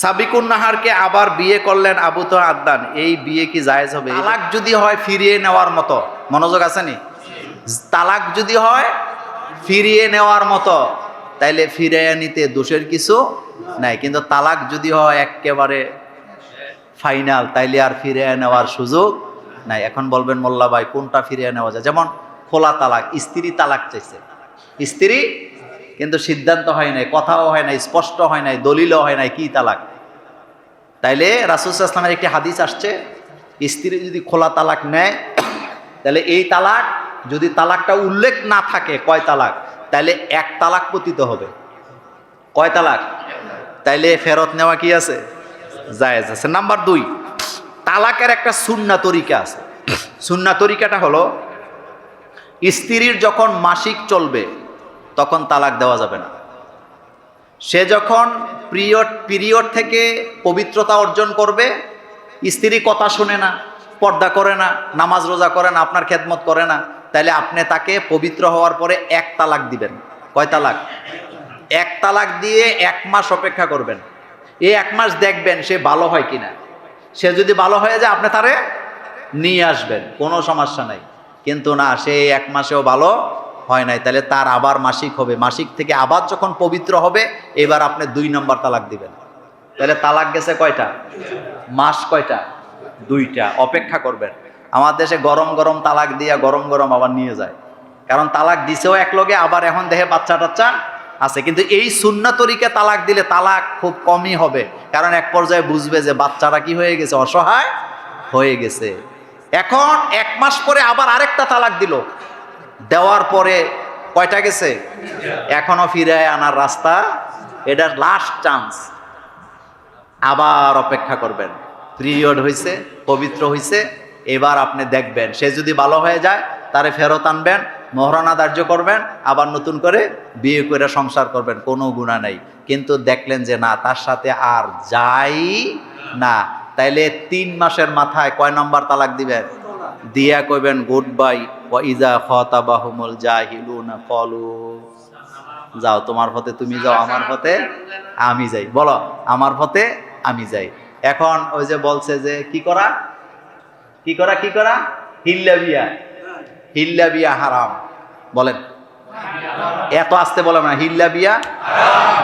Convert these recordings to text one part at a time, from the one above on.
সাবিকুন নাহারকে আবার বিয়ে করলেন আবু তো আদান এই বিয়ে কি জায়েজ হবে? তালাক যদি হয়, ফিরিয়ে নেওয়ার মতো। মনোযোগ আছে নি? তালাক যদি হয়, ফিরিয়ে নেওয়ার মতো। তাইলে ফিরিয়ে নিতে দোষের কিছু নাই। কিন্তু তালাক যদি হয় একেবারে ফাইনাল, তাইলে আর ফিরিয়ে নেওয়ার সুযোগ নাই। এখন বলবেন, মোল্লা ভাই, কোনটা ফিরিয়ে নেওয়া যায়? যেমন খোলা তালাক, স্ত্রী তালাক চাইছে। স্ত্রী কিন্তু সিদ্ধান্ত হয় নাই, কথাও হয় নাই, স্পষ্ট হয় নাই, দলিলও হয় নাই, কি তালাক? তাইলে রাসুসাল্লামের একটি হাদিস আসছে, স্ত্রী যদি খোলা তালাক নেয় তাহলে এই তালাক, যদি তালাকটা উল্লেখ না থাকে, কয় তালাক? তাইলে এক তালাক পতিত হবে। কয় তালাক? তাইলে ফেরত নেওয়া কি আছে? জায়েজ আছে। নাম্বার দুই, তালাকের একটা সুন্না তরিকা আছে। সুন্না তরিকাটা হলো, স্ত্রীর যখন মাসিক চলবে তখন তালাক দেওয়া যাবে না। সে যখন পিরিয়ড পিরিয়ড থেকে পবিত্রতা অর্জন করবে, স্ত্রী কথা শুনে না, পর্দা করে না, নামাজ রোজা করে না, আপনার খেদমত করে না, তাহলে আপনি তাকে পবিত্র হওয়ার পরে এক তালাক দিবেন। কয় তালাক? এক তালাক দিয়ে এক মাস অপেক্ষা করবেন। এই এক মাস দেখবেন সে ভালো হয় কিনা। সে যদি ভালো হয়ে যায়, আপনি তারে নিয়ে আসবেন, কোনো সমস্যা নাই। কিন্তু না, সে এক মাসেও ভালো হয় নাই, তাহলে তার আবার মাসিক হবে। মাসিক থেকে আবার যখন পবিত্র হবে, এবার আপনি দুই নম্বর তালাক দিবেন। তাহলে তালাক গেছে কয়টা? মাস কয়টা? দুইটা। অপেক্ষা করবেন। আমার দেশে গরম গরম তালাক দিয়া গরম গরম আবার নিয়ে যায়। কারণ তালাক দিছেও এক লগে, আবার এখন দেখে বাচ্চা টাচ্চা আছে। কিন্তু এই সুন্না তরিকে তালাক দিলে তালাক খুব কমই হবে। কারণ এক পর্যায়ে বুঝবে যে বাচ্চারা কি হয়ে গেছে? অসহায় হয়ে গেছে। এখন এক মাস পরে আবার আরেকটা তালাক দিল। দেওয়ার পরে কয়টা গেছে? এখনও ফিরে আনার রাস্তা, এটার লাস্ট চান্স আবার অপেক্ষা করবেন। পিরিয়ড হয়েছে পবিত্র হয়েছে এবার আপনি দেখবেন। সে যদি ভালো হয়ে যায়, তারে ফেরত আনবেন, মহারণা ধার্য করবেন, আবার নতুন করে বিয়ে করে সংসার করবেন, কোনো গুণা নাই। কিন্তু দেখলেন যে না, তার সাথে আর যাই না। তাইলে তিন মাসের মাথায় কয় নম্বর তালাক দিবেন? দিয়া কইবেন, গুড বাই, ওয়া ইজা খতাবাহুমুল জাহিলুনা কলু যাও, তোমার পথে তুমি যাও, আমার পথে আমি যাই। বলো, আমার পথে আমি যাই। এখন ওই যে বলছে যে, কি করা? কি করা কি করা? হিল্লা বিয়া। হিল্লা বিয়া হারাম। বলেন। এত আসতে বলে না, হিল্লা বিয়া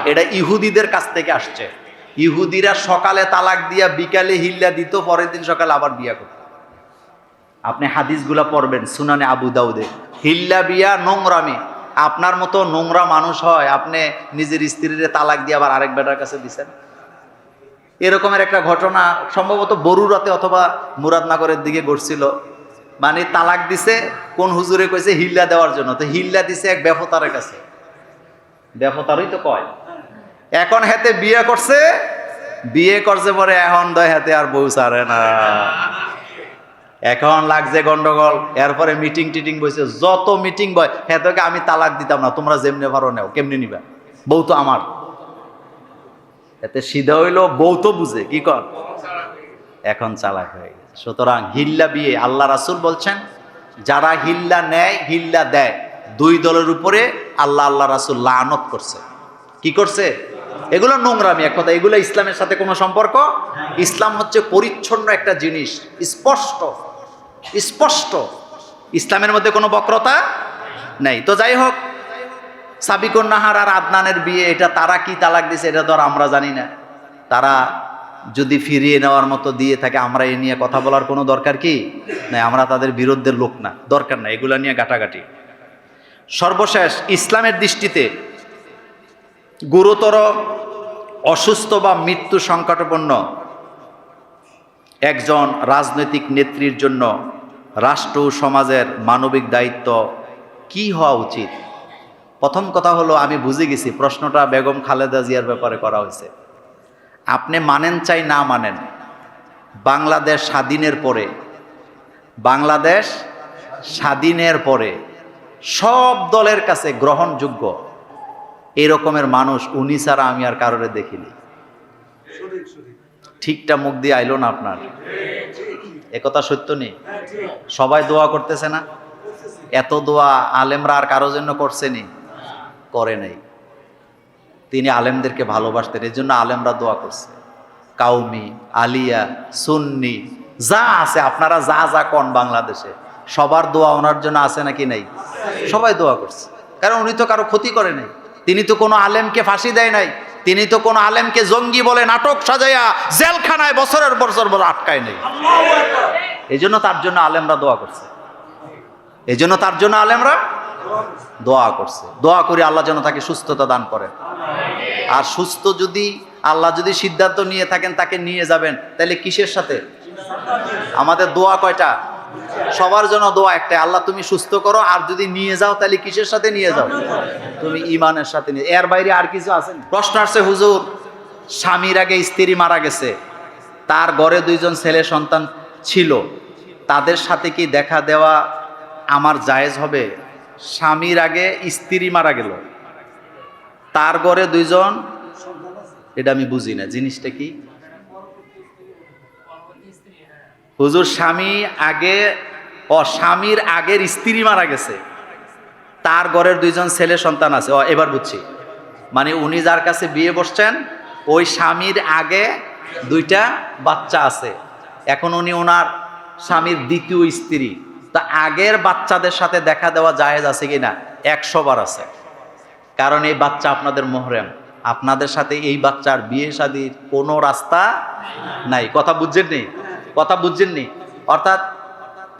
এটা ইহুদিদের কাছ থেকে আসছে। ইহুদিরা সকালে তালাক দিয়া, বিকালে হিল্লা দিত, পরের দিন সকালে আবার বিয়া করত। আপনি হাদিসগুলা পড়বেন, সুনানে আবু দাউদে। হিল্লা বিয়া নোংরামি। আপনার মতো নোংরা মানুষ হয়, আপনি নিজের স্ত্রীরে তালাক দিয়ে আবার আরেক বেটার কাছে দিছেন? এরকমের একটা ঘটনা সম্ভবত বরুরাতে অথবা মুরাদনগরের দিকে ঘটছিল। মানে তালাক দিছে, কোন হুজুরে কইছে হিল্লা দেওয়ার জন্য। তো হিল্লা দিছে এক ব্যাপতারের কাছে। ব্যাপতারই তো কয়। এখন হাতে বিয়ে করছে বিয়ে করছে পরে এখন দয় হাতে আর বউ সারে না। এখন লাগছে গন্ডগোল, এরপরে মিটিং টিটিং বসে যত মিটিং বয় হ্যাঁ আমি তালাক দিতাম না, তোমরা যেমনে পারো নেও, কেমনি নিবা? বউ তো আমার। এতে সিধা হইল, বউ তো বুঝে, কি কর? এখন চালাক হয়ে গেছে। সুতরাং হিল্লা বিয়ে, আল্লাহ রাসুল বলছেন, যারা হিল্লা নেয়, হিল্লা দেয়। দুই দলের উপরে আল্লাহ আল্লাহ রাসুল লানত করছে। কি করছে? এগুলো নোংরামি, এক কথা, এগুলো ইসলামের সাথে কোনো সম্পর্ক? ইসলাম হচ্ছে পরিচ্ছন্ন একটা জিনিস, স্পষ্ট। স্পষ্ট। ইসলামের মধ্যে কোনো বক্রতা নেই। তো যাই হোক সাবিকুন নাহার আর আদনানের বিয়ে, এটা তারা কি তালাক দিছে, এটা আর আমরা জানি না। তারা যদি ফিরিয়ে নেওয়ার মতো দিয়ে থাকে, আমরা এ নিয়ে কথা বলার কোনো দরকার কি? না, আমরা তাদের বিরুদ্ধের লোক না, দরকার না, এগুলা নিয়ে গাটাগাটি সর্বশেষ, ইসলামের দৃষ্টিতে গুরুতর অসুস্থ বা মৃত্যু সংকটপন্ন একজন রাজনৈতিক নেত্রীর জন্য রাষ্ট্র সমাজের মানবিক দায়িত্ব কি হওয়া উচিত? প্রথম কথা হলো, আমি বুঝে গেছি, প্রশ্নটা বেগম খালেদা জিয়ার ব্যাপারে করা হয়েছে। আপনি মানেন চাই না মানেন, বাংলাদেশ স্বাধীনের পরে, বাংলাদেশ স্বাধীনের পরে সব দলের কাছে গ্রহণযোগ্য এই রকমের মানুষ, উনি ছাড়া আমি আর কারোরে দেখিনি। ঠিকটা মুখ দিয়ে আইলো না আপনার? একথা সত্য নেই সবাই দোয়া করতেছে না? এত দোয়া আলেমরা আর কারোর জন্য করছেনি করে নাই। তিনি আলেমদেরকে ভালোবাসতেন, এর জন্য আলেমরা দোয়া করছে। কাউমি, আলিয়া, সুন্নি, যা আছে, আপনারা যা যা কন বাংলাদেশে, সবার দোয়া ওনার জন্য আছে নাকি নাই? সবাই দোয়া করছে। কারণ উনি তো কারও ক্ষতি করে নাই। তিনি তো কোনো আলেমকে ফাঁসি দেয় নাই। তিনি তো কোনো আলেমকে জঙ্গি বলে নাটক সাজাইয়া জেলখানায় বছরের বছর বছর আটকায় নেই। এই জন্য তার জন্য আলেমরা দোয়া করছে। এই জন্য তার জন্য আলেমরা দোয়া করছে। দোয়া করি আল্লাহ যেন তাকে সুস্থতা দান করেন আর সুস্থ যদি আল্লাহ যদি সিদ্ধান্ত নিয়ে থাকেন, তাকে নিয়ে যাবেন, তাহলে কিসের সাথে? আমাদের দোয়া কয়টা? সবার জন্য দোয়া একটাই, আল্লাহ তুমি সুস্থ করো, আর যদি নিয়ে যাও তাহলে কিসের সাথে নিয়ে যাও? তুমি ইমানের সাথে নিয়ে, এর বাইরে আর কিছু আছে প্রশ্ন আসছে, হুজুর, স্বামীর আগে স্ত্রী মারা গেছে, তার ঘরে দুইজন ছেলে সন্তান ছিল, তাদের সাথে কি দেখা দেওয়া আমার জায়েজ হবে? স্বামীর আগে স্ত্রী মারা গেল, তার ঘরে দুইজন, এটা আমি বুঝি না, জিনিসটা কি? হুজুর, স্বামী আগে ও স্বামীর আগের স্ত্রী মারা গেছে। তার ঘরের দুইজন ছেলে সন্তান আছে। ও, এবার বুঝছি। মানে উনি যার কাছে বিয়ে বসছেন, ওই স্বামীর আগে দুইটা বাচ্চা আছে। এখন উনি ওনার স্বামীর দ্বিতীয় স্ত্রী। তা আগের বাচ্চাদের সাথে দেখা দেওয়া জায়েজ আছে কিনা? একশো বার আছে। কারণ এই বাচ্চা আপনাদের মোহরেম। আপনাদের সাথে এই বাচ্চার বিয়ে শাদির কোনো রাস্তা নাই। কথা বুঝছেন নি? কথা বুঝছেন নি? অর্থাৎ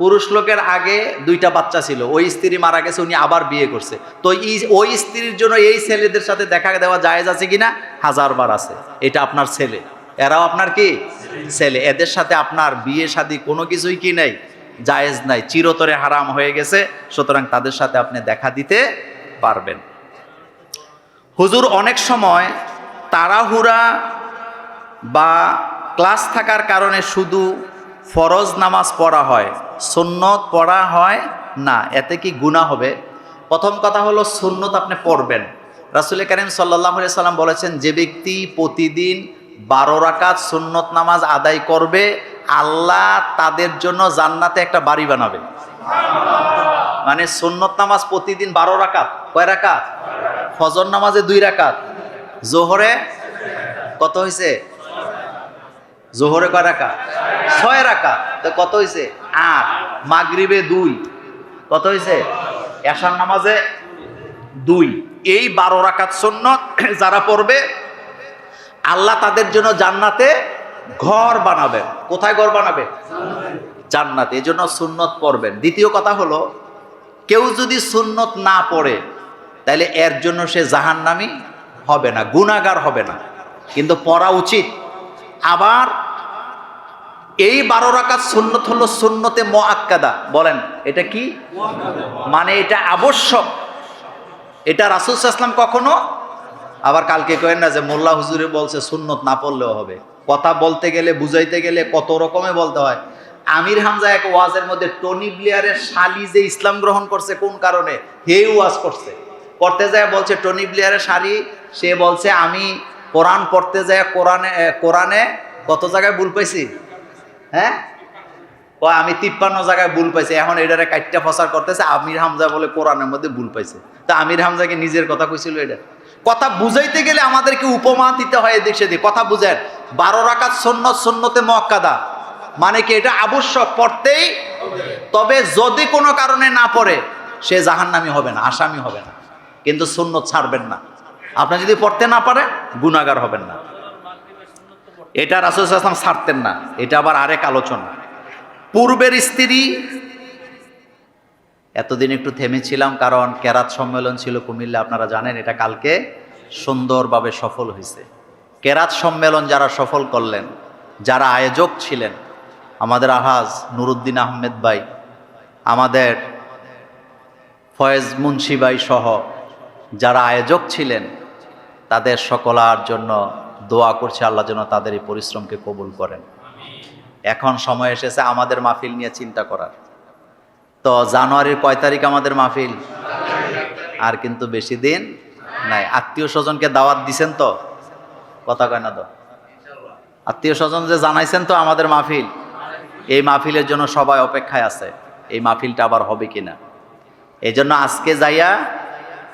পুরুষ লোকের আগে দুইটা বাচ্চা ছিল। ওই স্ত্রী মারা গেছে, উনি আবার বিয়ে করছে। তো ওই স্ত্রীর জন্য এই ছেলেদের সাথে দেখা দেওয়া জায়েজ আছে কিনা? হাজার বার আছে। এটা আপনার ছেলে। এরাও আপনার কি? ছেলে। এদের সাথে আপনার বিয়ে, শাদী কোনো কিছুই কি নেই? জায়েজ নাই। চিরতরে হারাম হয়ে গেছে। সুতরাং তাদের সাথে আপনি দেখা দিতে পারবেন। হুজুর, অনেক সময় তাড়াহুড়া বা ক্লাস থাকার কারণে শুধু ফরজ নামাজ পড়া হয়, সুন্নত পড়া হয় না, এতে কি গুণা হবে? প্রথম কথা হলো সুন্নত আপনি পড়বেন। রাসুল করিম সাল্লাহ সাল্লাম বলেছেন, যে ব্যক্তি প্রতিদিন বারো রাকাত সুন্নত নামাজ আদায় করবে, আল্লাহ তাদের জন্য জান্নাতে একটা বাড়ি বানাবে। মানে সুন্নত নামাজ প্রতিদিন বারো রাকাত, কয় রাকাত? ফজর নামাজে দুই রাকাত, জোহরে কত হয়েছে জোহরে কয় রাকাত? ছয় রাকাত। তো কত হয়েছে আট। মাগরিবে দুই। কত হয়েছে এশার নামাজে দুই। এই বারো রাকাত সুন্নত যারা পড়বে, আল্লাহ তাদের জন্য জান্নাতে ঘর বানাবেন। কোথায় ঘর বানাবে? জান্নাতে। এই জন্য সুন্নত পড়বেন। দ্বিতীয় কথা হলো, কেউ যদি সুন্নত না পড়ে, তাহলে এর জন্য সে জাহান্নামি হবে না গুণাগার হবে না। কিন্তু পড়া উচিত। আবার এই বারো রাকাত সুন্নত হলো সুন্নতে মোয়াক্কাদা বলেন, এটা কি? মানে এটা আবশ্যক। এটা রাসুল আসলাম কখনো? আবার কালকে কেন না যে, মোল্লা হুজুরে বলছে সুন্নত না পড়লেও হবে। কথা বলতে গেলে, বুঝাইতে গেলে কত রকমে বলতে হয়। আমির হামজা এক ওয়াজের মধ্যে টনি ব্লেয়ারের শালি যে ইসলাম গ্রহণ করছে কোন কারণে? হে ওয়াজ করছে। পড়তে যায় বলছে, টনি ব্লেয়ারের শাড়ি সে বলছে, আমি কোরআন পড়তে যায় কোরআনে কোরআনে, কত জায়গায় ভুল পাইছি? হ্যাঁ? ও, আমি তিপ্পান্ন জায়গায় ভুল পাইছি। এখন এটারে কাইটটা ফসার করতেছে, আমির হামজা বলে কোরআনের মধ্যে ভুল পাইছে। তা আমির হামজাকে নিজের কথা কইছিল এটা। কথা বুঝাইতে গেলে আমাদেরকে উপমা দিতে হয় এদিক সেদিক। কথা বুঝেন, বারো রাকাত সন্ন্যত সন্ন্যতে মক্কাদা মানে কি এটা আবশ্যক পড়তেই তবে যদি কোনো কারণে না পড়ে, সে জাহান্নামি হবে না, আসামি হবে না। কিন্তু সুন্নত ছাড়বেন না। আপনি যদি পড়তে না পারেন গুণাগার হবেন না। এটা রাসুল আসলাম ছাড়তেন না। এটা আবার আরেক আলোচনা। পূর্বের স্ত্রী, এতদিন একটু থেমেছিলাম কারণ কেরাত সম্মেলন ছিল কুমিল্লা, আপনারা জানেন এটা কালকে সুন্দরভাবে সফল হয়েছে। কেরাত সম্মেলন যারা সফল করলেন, যারা আয়োজক ছিলেন, আমাদের আহাজ নুরুদ্দিন আহমেদ ভাই, আমাদের ফয়েজ মুন্সি ভাই সহ যারা আয়োজক ছিলেন, তাদের সকলার জন্য দোয়া করছে আল্লাহ যেন তাদের এই পরিশ্রমকে কবুল করেন। এখন সময় এসেছে আমাদের মাহফিল নিয়ে চিন্তা করার। তো জানুয়ারির কয় তারিখ আমাদের মাহফিল? আর কিন্তু বেশি দিন নাই। আত্মীয় স্বজনকে দাওয়াত দিছেন তো? কথা কয় না তো? আত্মীয় স্বজন যে জানাইছেন তো আমাদের মাহফিল, এই মাহফিলের জন্য সবাই অপেক্ষায় আছে, এই মাহফিলটা আবার হবে কিনা? এই জন্য আজকে যাইয়া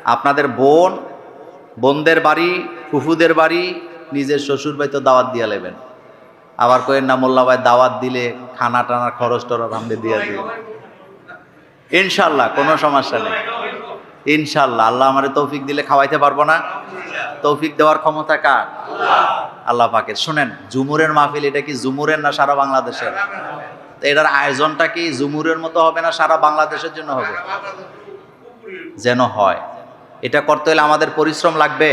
আপনাদের বোন, বোনদের বাড়ি, ফুফুদের বাড়ি নিজের শ্বশুর ভাই তো দাওয়াত দিয়ে নেবেন আবার কয়েন না, মোল্লা ভাই দাওয়াত দিলে খানা টানার খরচ টরচ আমরা দিয়ে দিই ইনশাল্লাহ, কোনো সমস্যা নেই। ইনশাল্লাহ, আল্লাহ আমার তৌফিক দিলে খাওয়াইতে পারব না। তৌফিক দেওয়ার ক্ষমতা কার? আল্লাহ পাকের। শুনেন, জুমুরের মাহফিল এটা কি জুমুরের না সারা বাংলাদেশের? এটার আয়োজনটা কি জুমুরের মতো হবে না সারা বাংলাদেশের জন্য হবে? যেন হয়। এটা করতে হলে আমাদের পরিশ্রম লাগবে।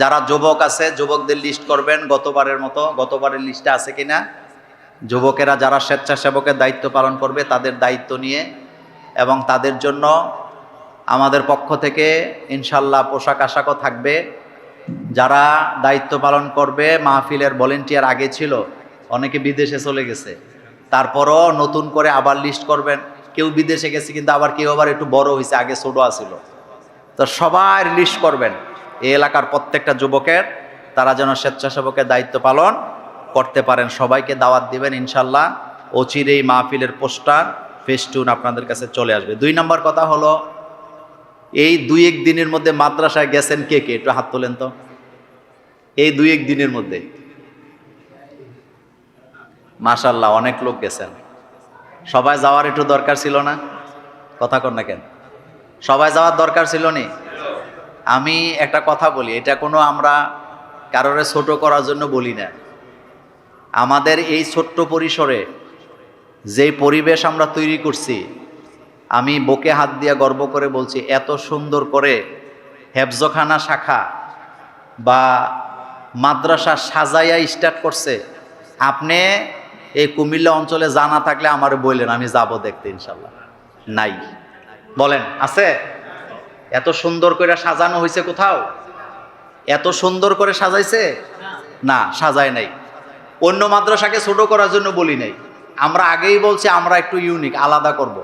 যারা যুবক আছে, যুবকদের লিস্ট করবেন গতবারের মতো, গতবারের লিস্টে আছে কিনা? যুবকেরা যারা স্বেচ্ছাসেবকের দায়িত্ব পালন করবে, তাদের দায়িত্ব নিয়ে এবং তাদের জন্য আমাদের পক্ষ থেকে ইনশাল্লাহ পোশাক আশাকও থাকবে। যারা দায়িত্ব পালন করবে, মাহফিলের ভলেন্টিয়ার আগে ছিল, অনেকে বিদেশে চলে গেছে। তারপরও নতুন করে আবার লিস্ট করবেন। কেউ বিদেশে গেছে, কিন্তু আবার কেউ আবার একটু বড় হয়েছে আগে ছোটো আসিল তো সবাই লিস্ট করবেন। এই এলাকার প্রত্যেকটা যুবকের, তারা যেন স্বেচ্ছাসেবকের দায়িত্ব পালন করতে পারেন। সবাইকে দাওয়াত দিবেন ইনশাল্লাহ অচিরেই মাহফিলের পোস্টার ফেস্টুন আপনাদের কাছে চলে আসবে। দুই নম্বর কথা হলো, এই দুই এক দিনের মধ্যে মাদ্রাসায় গেছেন কে কে? একটু হাত তোলেন তো। এই দুই এক দিনের মধ্যে। মাশাল্লাহ অনেক লোক গেছেন। সবাই যাওয়ার একটু দরকার ছিল না? কথা কর না কেন? সবাই যাওয়ার দরকার ছিল নি? আমি একটা কথা বলি, এটা কোনো আমরা কারোরে ছোট করার জন্য বলি না। আমাদের এই ছোট্ট পরিসরে যে পরিবেশ আমরা তৈরি করছি, আমি বকে হাত দিয়ে গর্ব করে বলছি, এত সুন্দর করে হেফজখানা শাখা বা মাদ্রাসা সাজাইয়া স্টার্ট করছে। আপনি এই কুমিল্লা অঞ্চলে জানা থাকলে আমার বললেন আমি যাব দেখতে ইনশাল্লাহ। নাই। বলেন, আছে? এত সুন্দর করে সাজানো হয়েছে কোথাও? এত সুন্দর করে সাজাইছে? না, সাজায় নাই। অন্য মাদ্রাসাকে ছোট করার জন্য বলি নাই। আমরা আগেই বলছি আমরা একটু ইউনিক আলাদা করব।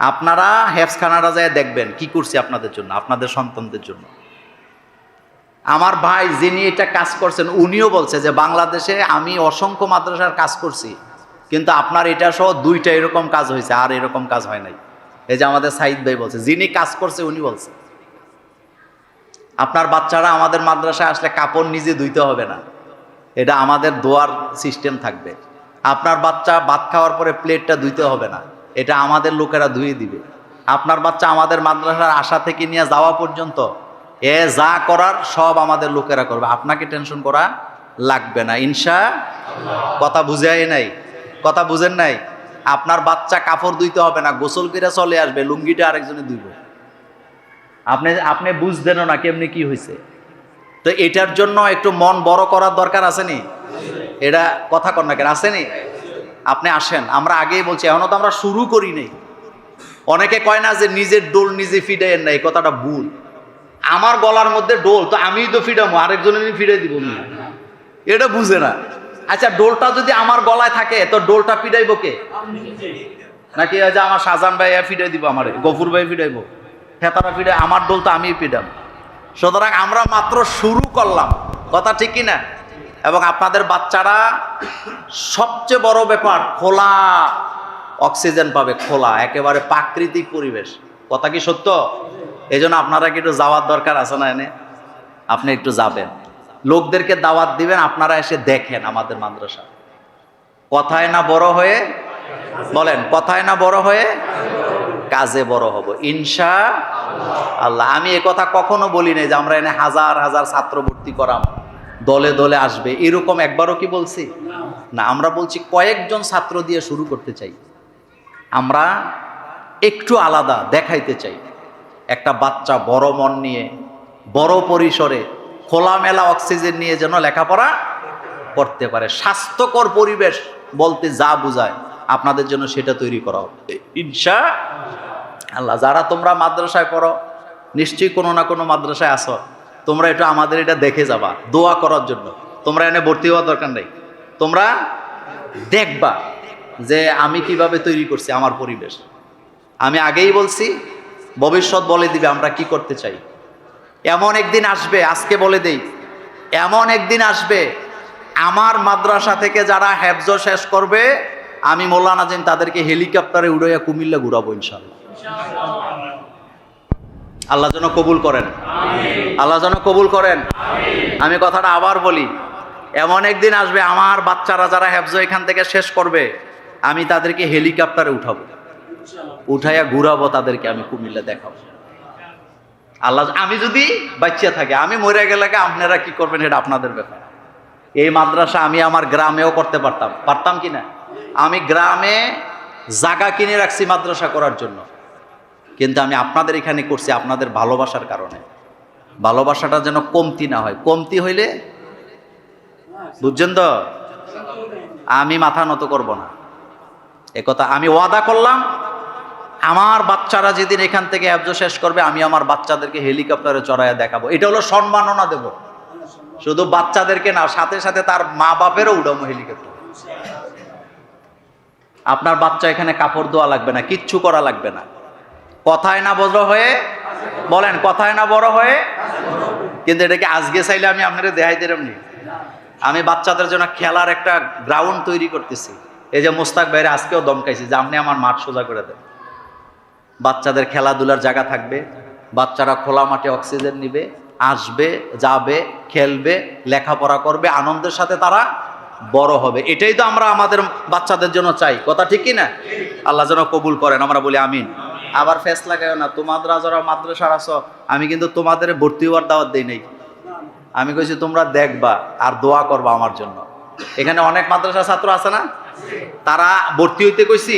আপনারা হেফসখানাটা যায় দেখবেন কি করছি আপনাদের জন্য, আপনাদের সন্তানদের জন্য। আমার ভাই যিনি এটা কাজ করছেন, উনিও বলছে যে বাংলাদেশে আমি অসংখ্য মাদ্রাসার কাজ করছি, কিন্তু আপনার এটা সহ দুইটা এরকম কাজ হয়েছে আর এরকম কাজ হয় নাই। এই যে আমাদের সাইদ ভাই বলছে, যিনি কাজ করছে উনি বলছে। আপনার বাচ্চারা আমাদের মাদ্রাসায় আসলে কাপড় নিজে ধুইতে হবে না। এটা আমাদের দোয়ার সিস্টেম থাকবে। আপনার বাচ্চা ভাত খাওয়ার পরে প্লেটটা ধুইতে হবে না। এটা আমাদের লোকেরা ধুয়ে দিবে। আপনার বাচ্চা আমাদের মাদ্রাসার আশা থেকে নিয়ে যাওয়া পর্যন্ত এ যা করার সব আমাদের লোকেরা করবে। আপনাকে টেনশন করা লাগবে না। ইনশা, কথা বুঝাই নাই। কথা বুঝেন নাই? আপনার বাচ্চা কাপড় ধুইতে হবে না গোসল করে চলে আসবে লুঙ্গিটা আরেকজনে ধুইব। আপনি আপনি বুঝদেনও না কেমনি কি হয়েছে তো এটার জন্য একটু মন বড় করার দরকার আছে নি? এটা কথা কর না কেন আসেনি আপনি আসেন আমরা আগেই বলছি এখনও তো আমরা শুরু করি নাই। অনেকে কয় না যে নিজের ডোল নিজে ফিডাইয়েন না এই কথাটা ভুল। আমার গলার মধ্যে ডোল তো আমিই তো ফিডামো আরেকজনের ফিডাই দিব। না এটা বুঝে না। আচ্ছা ডোলটা যদি আমার গলায় থাকে, তো ডোলটা ফিডাইব কে? নাকি যে আমার শাহজান ভাই ফিডাই দিব আমার? গফুর ভাই ফিডাইব হেতারা ফিডাই আমার ডোল তো আমিই ফিডাম সুতরাং আমরা মাত্র শুরু করলাম। কথা ঠিক কি না এবং আপনাদের বাচ্চারা সবচেয়ে বড় ব্যাপার, খোলা অক্সিজেন পাবে, খোলা, একেবারে প্রাকৃতিক পরিবেশ। কথা কি সত্য? এই জন্য আপনারা কি একটু যাওয়ার দরকার আছে না এনে? আপনি একটু যাবেন। লোকদেরকে দাওয়াত দিবেন, আপনারা এসে দেখেন আমাদের মাদ্রাসা। কথায় না বড় হয়ে, বলেন, কথায় না বড় হয়ে কাজে বড় হব। ইনশা আল্লাহ আমি এ কথা কখনো বলি নাই যে আমরা এনে হাজার হাজার ছাত্র ভর্তি করাম, দলে দলে আসবে। এরকম একবারও কি বলছি? না, আমরা বলছি কয়েকজন ছাত্র দিয়ে শুরু করতে চাই। আমরা একটু আলাদা দেখাইতে চাই। একটা বাচ্চা বড় মন নিয়ে, বড় পরিসরে খোলামেলা অক্সিজেন নিয়ে যেন লেখাপড়া করতে পারে। স্বাস্থ্যকর পরিবেশ বলতে যা বোঝায়, আপনাদের জন্য সেটা তৈরি করা ইনশা আল্লাহ, যারা তোমরা মাদ্রাসায় পড়ো, নিশ্চয়ই কোনো না কোনো মাদ্রাসায় আসো তোমরা এটা আমাদের এটা দেখে যাবা, দোয়া করার জন্য। তোমরা এনে ভর্তি হওয়ার দরকার নেই। তোমরা দেখবা যে আমি কীভাবে তৈরি করছি আমার পরিবেশ। আমি আগেই বলছি, ভবিষ্যৎ বলে দিবে আমরা কি করতে চাই। এমন একদিন আসবে, আজকে বলে দেই, এমন একদিন আসবে, আমার মাদ্রাসা থেকে যারা হ্যাবজ শেষ করবে, আমি মোল্লা নাজিম তাদেরকে হেলিকপ্টারে উড়াইয়া কুমিল্লা ঘুরাবো ইনশাল্লাহ আল্লাহ যেন কবুল করেন। আল্লাহ যেন কবুল করেন। আমি কথাটা আবার বলি, এমন একদিন আসবে, আমার বাচ্চারা যারা হ্যাফজ এখান থেকে শেষ করবে, আমি তাদেরকে হেলিকপ্টারে উঠাবো। উঠাইয়া ঘুরাবো তাদেরকে, আমি কুমিল্লা দেখাবো। আল্লাহ আমি যদি বাচ্চা থাকে, আমি মরে গেলে আপনারা কি করবেন? এটা আপনাদের ব্যাপার। এই মাদ্রাসা আমি আমার গ্রামেও করতে পারতাম। পারতাম কি না? আমি গ্রামে জাগা কিনে রাখছি মাদ্রাসা করার জন্য। কিন্তু আমি আপনাদের এখানে করছি আপনাদের ভালোবাসার কারণে। ভালোবাসাটা যেন কমতি না হয়। কমতি হইলে? বুঝছেন তো? আমি মাথা নত করব না। একথা আমি ওয়াদা করলাম আমার বাচ্চারা যেদিন এখান থেকে অ্যাবজ শেষ করবে, আমি আমার বাচ্চাদেরকে হেলিকপ্টারে চড়াইয়া দেখাবো। এটা হলো সম্মাননা দেব। শুধু বাচ্চাদেরকে না, সাথে সাথে তার মা বাপেরও উড়াবো হেলিকপ্টার। আপনার বাচ্চা এখানে কাপড় দেওয়া লাগবে না, কিচ্ছু করা লাগবে না। কথায় না বড় হয়ে, বলেন, কথায় না বড় হয়ে, কিন্তু এটাকে আজকে চাইলে আমি আপনাদের দেখাই দিলাম নি? আমি বাচ্চাদের জন্য খেলার একটা গ্রাউন্ড তৈরি করতেছি। এই যে মোস্তাক ভাইরে আজকেও দমকাইছি যে আপনি আমার মাঠ সোজা করে দেন। বাচ্চাদের খেলাধুলার জায়গা থাকবে, বাচ্চারা খোলা মাঠে অক্সিজেন নিবে, আসবে, যাবে, খেলবে, লেখাপড়া করবে, আনন্দের সাথে তারা বড় হবে। এটাই তো আমরা আমাদের বাচ্চাদের জন্য চাই। কথা ঠিক কি না আল্লাহ যেন কবুল করেন, আমরা বলি আমিন। আবার ফেস লাগাও না, তোমাদের যারা মাদ্রাসার আছো, আমি কিন্তু তোমাদের ভর্তি হওয়ার দাওয়াত দিই নাই। আমি কইছি, তোমরা দেখবা আর দোয়া করবা আমার জন্য। এখানে অনেক মাদ্রাসা ছাত্র আছে না? তারা ভর্তি হইতে কইছি,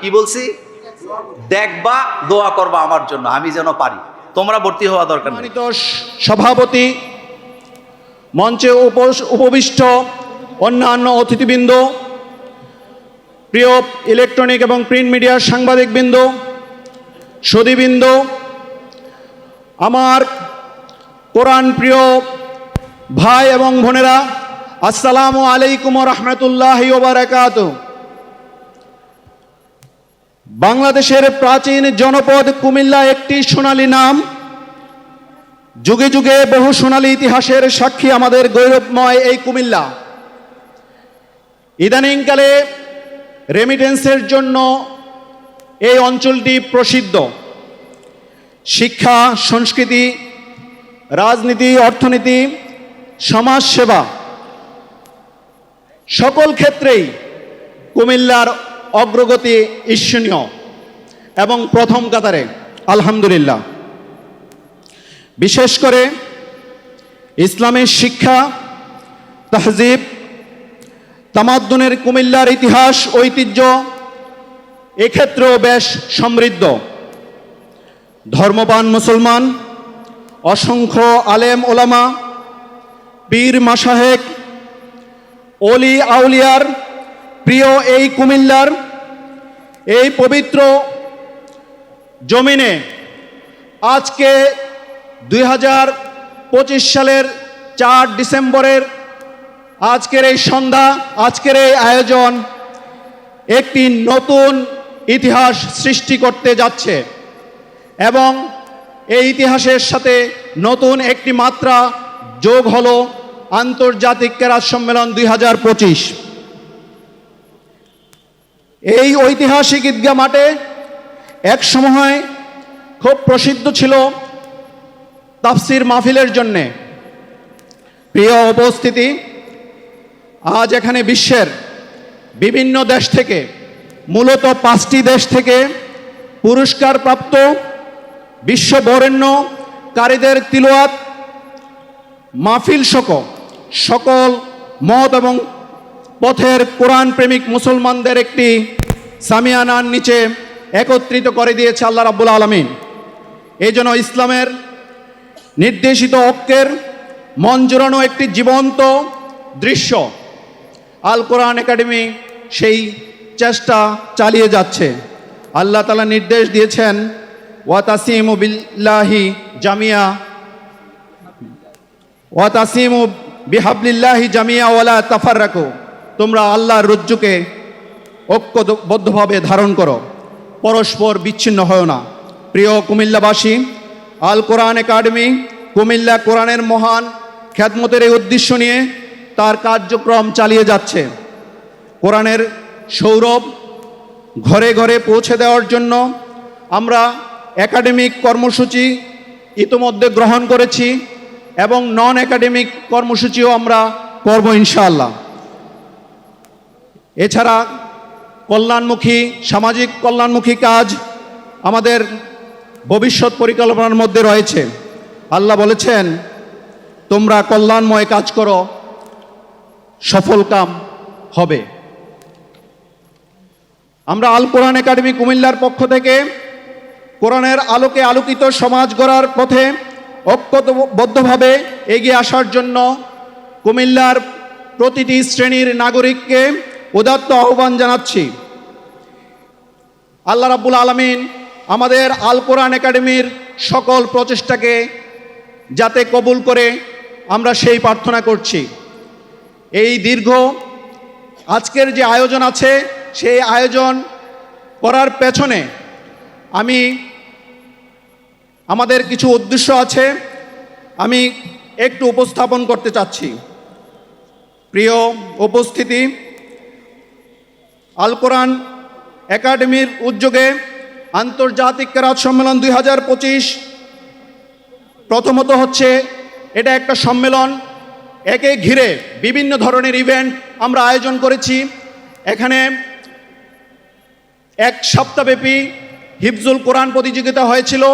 কি বলছি? দেখবা, দোয়া করবা আমার জন্য, আমি যেন পারি। তোমরা ভর্তি হওয়া দরকার সভাপতি, মঞ্চে উপবিষ্ট অন্যান্য অতিথিবৃন্দ, প্রিয় ইলেকট্রনিক এবং প্রিন্ট মিডিয়ার সাংবাদিকবৃন্দ সদীবৃন্দ আমার কোরআন প্রিয় ভাই এবং বোনেরা, আসসালামু আলাইকুম রহমতুল্লাহ ওবরাকাত বাংলাদেশের প্রাচীন জনপদ কুমিল্লা একটি সোনালী নাম। যুগে যুগে বহু সোনালী ইতিহাসের সাক্ষী আমাদের গৌরবময় এই কুমিল্লা। ইদানিংকালে রেমিটেন্সের জন্য এই অঞ্চলটি প্রসিদ্ধ। শিক্ষা, সংস্কৃতি, রাজনীতি, অর্থনীতি, সমাজসেবা সকল ক্ষেত্রেই কুমিল্লার অগ্রগতি ঈর্ষণীয় এবং প্রথম কাতারে, আলহামদুলিল্লাহ। বিশেষ করে ইসলামের শিক্ষা, তাহজিব, তামাদ্দুনের কুমিল্লার ইতিহাস, ঐতিহ্য, এক্ষেত্রেও বেশ সমৃদ্ধ। ধর্মবান মুসলমান, অসংখ্য আলেম ওলামা, পীর মাসাহেক অলি আউলিয়ার প্রিয় এই কুমিল্লার এই পবিত্র জমিনে আজকে দুই হাজার পঁচিশ সালের চার ডিসেম্বরের আজকের এই সন্ধ্যা, আজকের এই আয়োজন একটি নতুন ইতিহাস সৃষ্টি করতে যাচ্ছে এবং এই ইতিহাসের সাথে নতুন একটি মাত্রা যোগ হলো আন্তর্জাতিক কেরাত সম্মেলন দুই হাজার পঁচিশ। এই ঐতিহাসিক ঈদগাহ মাঠে এক সময় খুব প্রসিদ্ধ ছিল তাফসির মাহফিলের জন্যে। প্রিয় উপস্থিতি, আজ এখানে বিশ্বের বিভিন্ন দেশ থেকে, মূলত পাঁচটি দেশ থেকে পুরস্কারপ্রাপ্ত বিশ্ব বরেণ্য কারীদের তিলোয়াত, মাহফিল সক সকল মত এবং পথের কোরআন প্রেমিক মুসলমানদের একটি সামিয়ানার নিচে একত্রিত করে দিয়েছে আল্লাহ রাব্বুল আলমিন। এই জন্য ইসলামের নির্দেশিত ঐক্যের মন জোরানো একটি জীবন্ত দৃশ্য আল কোরআন একাডেমি সেই চেষ্টা চালিয়ে যাচ্ছে। আল্লাহ তালা নির্দেশ দিয়েছেন ওয়াতাসিম বিল্লাহি জামিয়া ওয়াতাসিমু বিহাবলিল্লাহি জামিয়া ওয়ালা তাফার রাখো তোমরা আল্লাহর রজ্জুকে ঐক্যবদ্ধভাবে ধারণ করো। পরস্পর বিচ্ছিন্ন হয় না। প্রিয় কুমিল্লাবাসী, আল কোরআন একাডেমি কুমিল্লা কোরআনের মহান খ্যাতমতের এই উদ্দেশ্য নিয়ে তার কার্যক্রম চালিয়ে যাচ্ছে। কোরআনের সৌরভ ঘরে ঘরে পৌঁছে দেওয়ার জন্য আমরা একাডেমিক কর্মসূচি ইতোমধ্যে গ্রহণ করেছি এবং নন একাডেমিক কর্মসূচিও আমরা করব ইনশাআল্লাহ। এছাড়া কল্যাণমুখী, সামাজিক কল্যাণমুখী কাজ আমাদের ভবিষ্যৎ পরিকল্পনার মধ্যে রয়েছে। আল্লাহ বলেছেন, তোমরা কল্যাণময় কাজ করো, সফল কাম হবে। আমরা আল কোরআন একাডেমি কুমিল্লার পক্ষ থেকে কোরআনের আলোকে আলোকিত সমাজ গড়ার পথে ঐক্যবদ্ধভাবে এগিয়ে আসার জন্য কুমিল্লার প্রতিটি শ্রেণির নাগরিককে উদাত্ত আহ্বান জানাচ্ছি। আল্লাহ রাব্বুল আলমিন আমাদের আল কোরআন একাডেমির সকল প্রচেষ্টাকে যাতে কবুল করে আমরা সেই প্রার্থনা করছি। এই দীর্ঘ আজকের যে আয়োজন আছে, সেই আয়োজন করার পেছনে আমি আমাদের কিছু উদ্দেশ্য আছে, আমি একটু উপস্থাপন করতে চাচ্ছি। প্রিয় উপস্থিতি আল কোরআন একাডেমির উদ্যোগে আন্তর্জাতিক কেরাত সম্মেলন দুই হাজার পঁচিশ। প্রথমত হচ্ছে এটা একটা সম্মেলন, একে ঘিরে বিভিন্ন ধরনের ইভেন্ট আমরা আয়োজন করেছি। এখানে এক সপ্তাহব্যাপী হিফজুল কোরআন প্রতিযোগিতা হয়েছিল।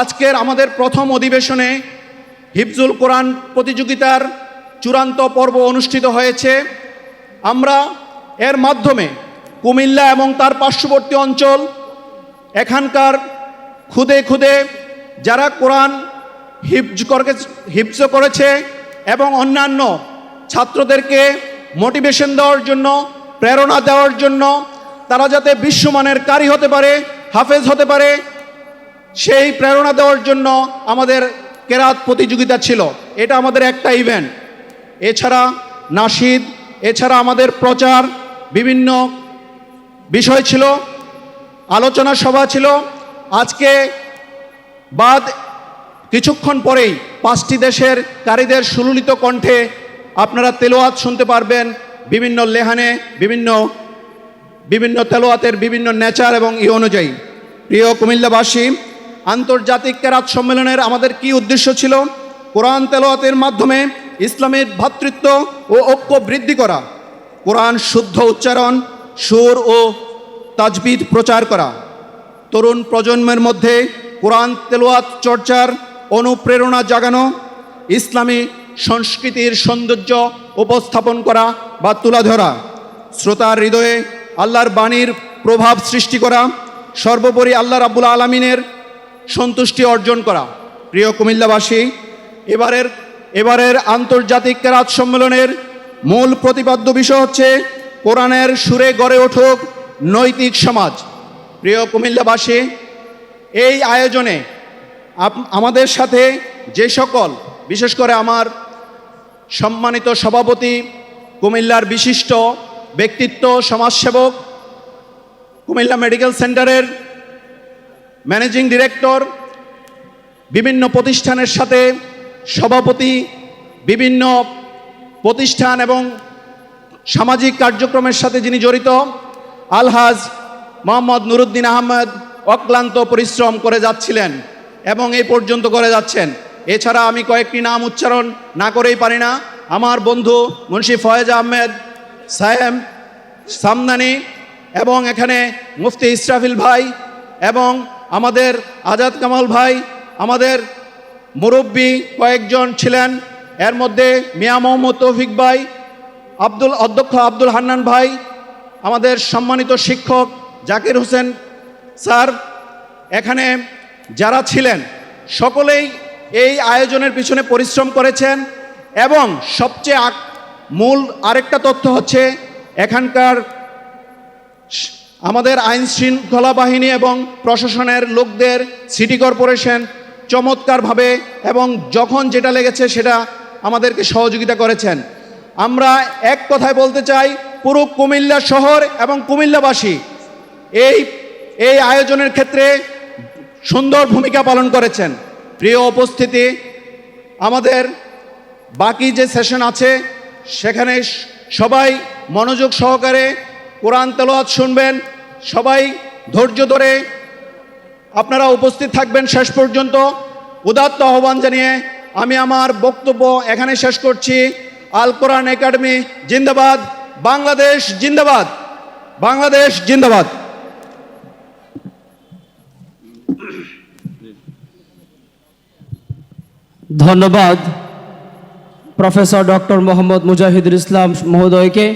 আজকের আমাদের প্রথম অধিবেশনে হিফজুল কোরআন প্রতিযোগিতার চূড়ান্ত পর্ব অনুষ্ঠিত হয়েছে। আমরা এর মাধ্যমে কুমিল্লা এবং তার পার্শ্ববর্তী অঞ্চল, এখানকার খুদে খুদে যারা কোরআন হিফজ করে হিফজ করেছে এবং অন্যান্য ছাত্রদেরকে মোটিভেশন দেওয়ার জন্য, প্রেরণা দেওয়ার জন্য, তারা যাতে বিশ্বমানের কারি হতে পারে, হাফেজ হতে পারে, সেই প্রেরণা দেওয়ার জন্য আমাদের কেরাত প্রতিযোগিতা ছিল। এটা আমাদের একটা ইভেন্ট এছাড়া নাশিদ এছাড়া আমাদের প্রচার, বিভিন্ন বিষয় ছিল, আলোচনা সভা ছিল। আজকে বাদ কিছুক্ষণ পরেই পাঁচটি দেশের কারীদের সুললিত কণ্ঠে আপনারা তেলোয়াত শুনতে পারবেন। বিভিন্ন লেহানে, বিভিন্ন বিভিন্ন তেলোয়াতের বিভিন্ন নেচার এবং ই অনুযায়ী। প্রিয় কুমিল্লাবাসী, আন্তর্জাতিক কেরাত সম্মেলনের আমাদের কি উদ্দেশ্য ছিল? কোরআন তেলোয়াতের মাধ্যমে ইসলামের ভ্রাতৃত্ব ও ঐক্য বৃদ্ধি করা। কোরআন শুদ্ধ উচ্চারণ সুর ও তাজবিদ প্রচার করা। তরুণ প্রজন্মের মধ্যে কোরআন তেলোয়াত চর্চার অনুপ্রেরণা জাগানো, ইসলামী সংস্কৃতির সৌন্দর্য উপস্থাপন করা বা তুলা ধরা, শ্রোতার হৃদয়ে আল্লাহর বাণীর প্রভাব সৃষ্টি করা, সর্বোপরি আল্লাহ রাব্বুল আলমিনের সন্তুষ্টি অর্জন করা। প্রিয় কুমিল্লাবাসী, এবারের এবারের আন্তর্জাতিক কেরাত সম্মেলনের মূল প্রতিপাদ্য বিষয় হচ্ছে কোরআনের সুরে গড়ে উঠুক নৈতিক সমাজ। প্রিয় কুমিল্লাবাসী, এই আয়োজনে আমাদের সাথে যে সকল, বিশেষ করে আমার সম্মানিত সভাপতি, কুমিল্লার বিশিষ্ট ব্যক্তিত্ব, সমাজসেবক, কুমিল্লা মেডিকেল সেন্টারের ম্যানেজিং ডিরেক্টর, বিভিন্ন প্রতিষ্ঠানের সাথে সভাপতি, বিভিন্ন প্রতিষ্ঠান এবং সামাজিক কার্যক্রমের সাথে যিনি জড়িত, আলহাজ মোহাম্মদ নুরুদ্দিন আহমেদ অক্লান্ত পরিশ্রম করে যাচ্ছিলেন এবং এই পর্যন্ত করে যাচ্ছেন। এছাড়া আমি কয়েকটি নাম উচ্চারণ না করেই পারি না। আমার বন্ধু মুন্সি ফয়েজ আহমেদ সাহেম সামদানি এবং এখানে মুফতি ইসরাফিল ভাই এবং আমাদের আজাদ কামাল ভাই, আমাদের মুরব্বী কয়েকজন ছিলেন। এর মধ্যে মিয়া মোহাম্মদ তৌফিক ভাই আব্দুল অধ্যক্ষ আব্দুল হান্নান ভাই, আমাদের সম্মানিত শিক্ষক জাকির হোসেন স্যার, এখানে যারা ছিলেন, সকলেই এই আয়োজনের পিছনে পরিশ্রম করেছেন এবং সবচেয়ে মূল আরেকটা তথ্য হচ্ছে এখানকার আমাদের আইন শৃঙ্খলা বাহিনী এবং প্রশাসনের লোকদের, সিটি কর্পোরেশন চমৎকারভাবে এবং যখন যেটা লেগেছে সেটা আমাদেরকে সহযোগিতা করেছেন। আমরা এক কথায় বলতে চাই, পুরো কুমিল্লা শহর এবং কুমিল্লাবাসী এই এই আয়োজনের ক্ষেত্রে সুন্দর ভূমিকা পালন করেছেন। প্রিয় উপস্থিতি, আমাদের বাকি যে সেশন আছে, সেখানে সবাই মনোযোগ সহকারে কোরআন তেলাওয়াত শুনবেন। সবাই ধৈর্য ধরে আপনারা উপস্থিত থাকবেন শেষ পর্যন্ত। উদাত্ত আহ্বান জানিয়ে আমি আমার বক্তব্য এখানে শেষ করছি। আল কোরআন একাডেমি জিন্দাবাদ, বাংলাদেশ জিন্দাবাদ বাংলাদেশ জিন্দাবাদ। ধন্যবাদ, প্রফেসর ডক্টর মোহাম্মদ মুজাহিদুল ইসলাম মহোদয়কে।